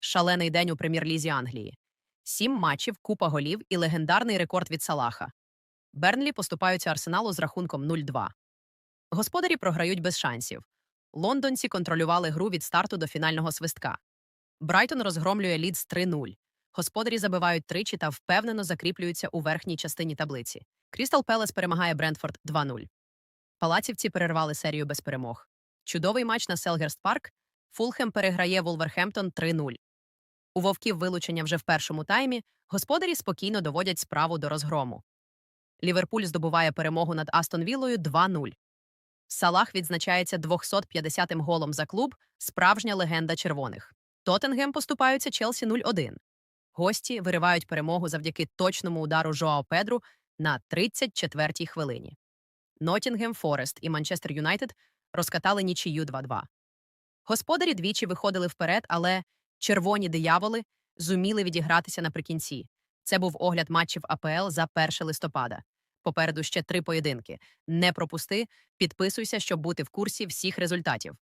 Шалений день у прем'єр-лізі Англії. Сім матчів, купа голів і легендарний рекорд від Салаха. Бернлі поступаються Арсеналу з рахунком 0-2. Господарі програють без шансів. Лондонці контролювали гру від старту до фінального свистка. Брайтон розгромлює Лідс 3-0. Господарі забивають тричі та впевнено закріплюються у верхній частині таблиці. Крістал Пелес перемагає Брентфорд 2-0. Палацівці перервали серію без перемог. Чудовий матч на Селгерст Парк. Фулхем переграє Вулверхемптон 3-0. У вовків вилучення вже в першому таймі господарі спокійно доводять справу до розгрому. Ліверпуль здобуває перемогу над Астон Віллою 2-0. Салах відзначається 250-м голом за клуб, справжня легенда червоних. Тоттенгем поступаються Челсі 0-1. Гості виривають перемогу завдяки точному удару Жоао Педру на 34-й хвилині. Ноттінгем Форест і Манчестер Юнайтед розкатали нічию 2-2. Господарі двічі виходили вперед, але червоні дияволи зуміли відігратися наприкінці. Це був огляд матчів АПЛ за 1 листопада. Попереду ще три поєдинки. Не пропусти, підписуйся, щоб бути в курсі всіх результатів.